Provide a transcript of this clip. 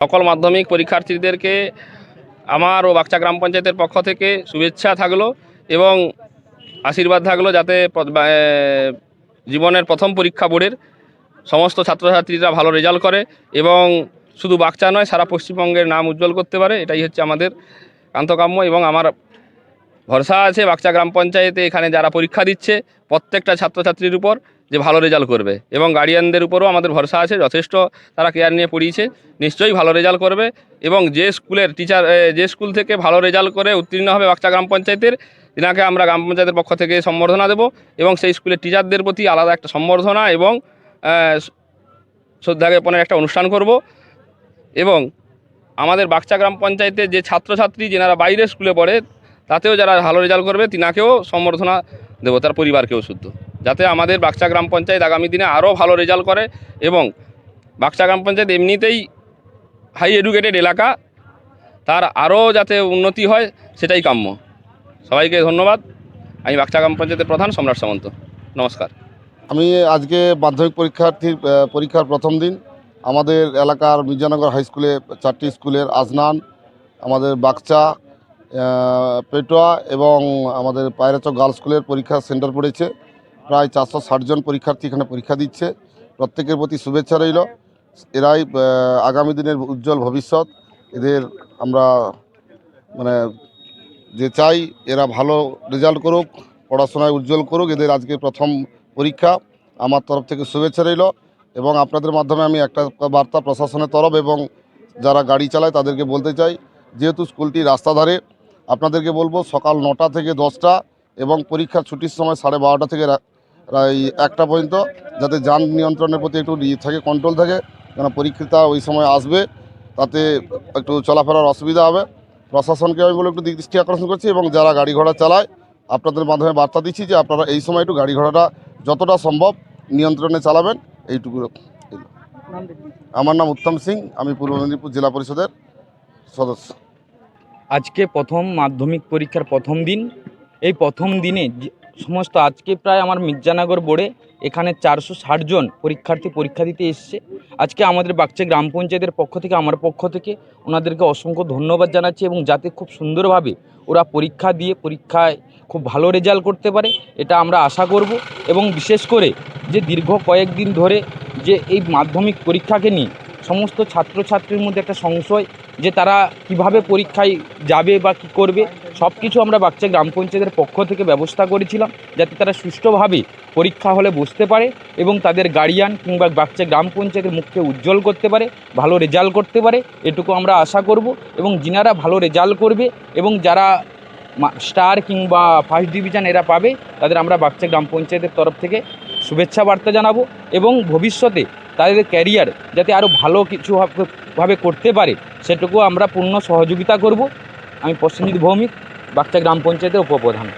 সকল মাধ্যমিক পরীক্ষার্থীদেরকে আমার ও বাচ্চা গ্রাম পঞ্চায়েতের পক্ষ থেকে শুভেচ্ছা থাকল এবং আশীর্বাদ থাকল যাতে জীবনের প্রথম পরীক্ষা বোর্ডের সমস্ত ছাত্রছাত্রীরা ভালো রেজাল্ট করে এবং শুধু বাচ্চা নয়, সারা পশ্চিমবঙ্গের নাম উজ্জ্বল করতে পারে। এটাই হচ্ছে আমাদের কান্তকাম্য এবং আমার ভরসা আছে বাচ্চা গ্রাম পঞ্চায়েতে এখানে যারা পরীক্ষা দিচ্ছে প্রত্যেকটা ছাত্রছাত্রীর উপর। যে ভালো রেজাল্ট করবে। এবং গার্ডিয়ানদের উপরও আমাদের ভরসা আছে, যথেষ্ট তারা কেয়ার নিয়ে পড়িয়েছে। নিশ্চয়ই ভালো রেজাল্ট করবে এবং যে স্কুলের টিচার যে স্কুল থেকে ভালো রেজাল্ট করে উত্তীর্ণ হবে বাচ্চা গ্রাম পঞ্চায়েতের, তিনাকে আমরা গ্রাম পঞ্চায়েতের পক্ষ থেকে সম্বর্ধনা দেব এবং সেই স্কুলের টিচারদের প্রতি আলাদা একটা সম্বর্ধনা এবং শ্রদ্ধা জ্ঞাপনের একটা অনুষ্ঠান করব। এবং আমাদের বাচ্চা গ্রাম পঞ্চায়েতের যে ছাত্রছাত্রী যেনারা বাইরের স্কুলে পড়ে, তাতেও যারা ভালো রেজাল্ট করবে, তিনাকেও সম্বর্ধনা দেবো, তার পরিবারকেও শুদ্ধ। যাতে আমাদের বাচ্চা গ্রাম পঞ্চায়েত আগামী দিনে আরও ভালো রেজাল্ট করে এবং বাচ্চা গ্রাম পঞ্চায়েত এমনিতেই হাই এডুকেটেড এলাকা, তার আরও যাতে উন্নতি হয় সেটাই কাম্য। সবাইকে ধন্যবাদ। আমি বাচ্চা গ্রাম পঞ্চায়েতের প্রধান সম্রাট সামন্ত। নমস্কার। আমি আজকে মাধ্যমিক পরীক্ষার্থীর পরীক্ষার প্রথম দিন। আমাদের এলাকার মির্জানগর হাই স্কুলে চারটি স্কুলের আজনান, আমাদের বাগচা পেটোয়া এবং আমাদের পায়রাচক গার্লস স্কুলের পরীক্ষা সেন্টার পড়েছে। প্রায় চারশো জন পরীক্ষার্থী এখানে পরীক্ষা দিচ্ছে। প্রত্যেকের প্রতি শুভেচ্ছা রইল। এরাই আগামী দিনের উজ্জ্বল ভবিষ্যৎ। এদের আমরা মানে যে চাই, এরা ভালো রেজাল্ট করুক, পড়াশোনায় উজ্জ্বল করুক। এদের আজকে প্রথম পরীক্ষা। আমার তরফ থেকে শুভেচ্ছা রইল। এবং আপনাদের মাধ্যমে আমি একটা বার্তা প্রশাসনের তরফ এবং যারা গাড়ি চালায় তাদেরকে বলতে চাই, যেহেতু স্কুলটি রাস্তা ধারে, আপনাদেরকে বলব সকাল নটা থেকে দশটা এবং পরীক্ষার ছুটির সময় সাড়ে বারোটা থেকে প্রায় একটা পর্যন্ত যাতে যান নিয়ন্ত্রণের প্রতি একটু ই থাকে কন্ট্রোল থাকে কেন পরীক্ষিতা ওই সময় আসবে, তাতে একটু চলাফেরার অসুবিধা হবে। প্রশাসনকে আমি বলে একটু দৃষ্টি আকর্ষণ করছি এবং যারা গাড়ি ঘোড়া চালায়, আপনাদের মাধ্যমে বার্তা দিচ্ছি যে আপনারা এই সময় একটু গাড়ি ঘোড়াটা যতটা সম্ভব নিয়ন্ত্রণে চালাবেন, এইটুকু আমার নাম উত্তম সিং, আমি পূর্ব মেদিনীপুর জেলা পরিষদের সদস্য। আজকে প্রথম মাধ্যমিক পরীক্ষার প্রথম দিন। এই প্রথম দিনে সমস্ত আজকে প্রায় আমার মির্জানগর বোর্ডে এখানে চারশো ষাট জন পরীক্ষার্থী পরীক্ষা দিতে এসছে। আজকে আমাদের বাগচা গ্রাম পঞ্চায়েতের পক্ষ থেকে, আমার পক্ষ থেকে ওনাদেরকে অসংখ্য ধন্যবাদ জানাচ্ছি এবং যাতে খুব সুন্দরভাবে ওরা পরীক্ষা দিয়ে পরীক্ষায় খুব ভালো রেজাল্ট করতে পারে, এটা আমরা আশা করব। এবং বিশেষ করে যে দীর্ঘ কয়েকদিন ধরে যে এই মাধ্যমিক পরীক্ষাকে নিয়ে সমস্ত ছাত্রছাত্রীর মধ্যে একটা সংশয় যে তারা কীভাবে পরীক্ষায় যাবে বা কি করবে সব কিছু আমরা বাচ্চা গ্রাম পঞ্চায়েতের পক্ষ থেকে ব্যবস্থা করেছিলাম, যাতে তারা সুষ্ঠুভাবে পরীক্ষা হলে বসতে পারে এবং তাদের গার্ডিয়ান কিংবা বাচ্চা গ্রাম পঞ্চায়েতের মুখকে উজ্জ্বল করতে পারে, ভালো রেজাল্ট করতে পারে, এটুকু আমরা আশা করব এবং যিনারা ভালো রেজাল্ট করবে এবং যারা স্টার কিংবা ফার্স্ট ডিভিশন এরা পাবে, তাদের আমরা বাচ্চা গ্রাম পঞ্চায়েতের তরফ থেকে শুভেচ্ছা বার্তা জানাব এবং ভবিষ্যতে তাদের ক্যারিয়ার যাতে আরও ভালো কিছু ভাবে- করতে পারে, সেটুকু আমরা পূর্ণ সহযোগিতা করব। আমি প্রসেনজিৎ ভৌমিক বাচ্চা গ্রাম পঞ্চায়েতের উপপ্রধান।